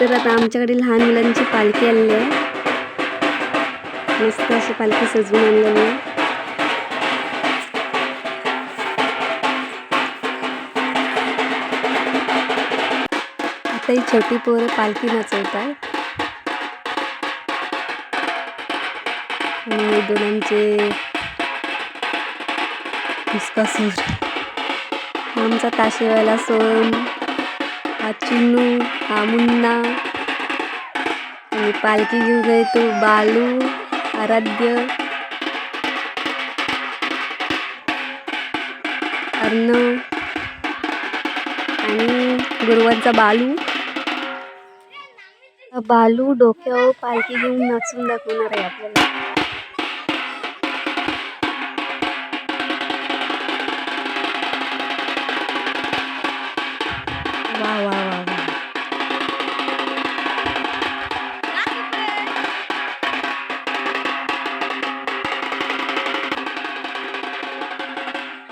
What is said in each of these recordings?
तर आता आमच्याकडे लहान मुलांची पालखी आलेली आहे. मस्त अशी पालखी सजवून आणलेली आहे. आता ही छोटी पोरं पालखी नाचवत आहे आणि दोघांचे हुसकासूर आमचा ताशेवाला सोन. हा चिन्नू हा मुन्ना आणि पालखी घेऊन येतो बालू आराध्य अर्णव आणि गुरुवांचा बालू. बालू डोक्यावर पालखी घेऊन नाचून दाखवणार आहे आपल्याला. वा वा वा वा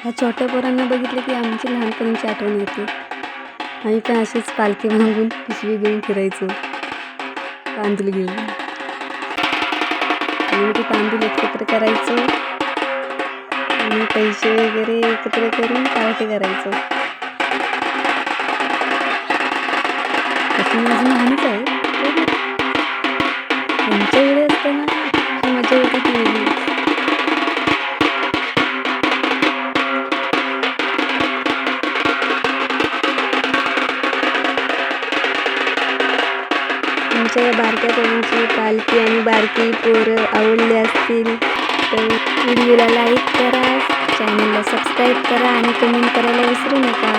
ह्या छोट्या पोरांना बघितलं की आमची लहानपणीची आठवण येते. आम्ही पण अशीच पालखी मागून पिशवी घेऊन फिरायचो. तांदूळ घेऊन. आणि ते तांदूळ एकत्र करायचो. आणि पैसे वगैरे एकत्र करून पार्टी करायचो. मी अजून लहानच आहे त्यांच्या वेळी असताना जी मजा होती ती वेगळी. तुमच्या या बारक्या पोरांची पालखी आणि बारकी पोरं आवडली असतील तर व्हिडिओला लाईक करा चॅनलला सबस्क्राईब करा आणि कमेंट करायला विसरू नका.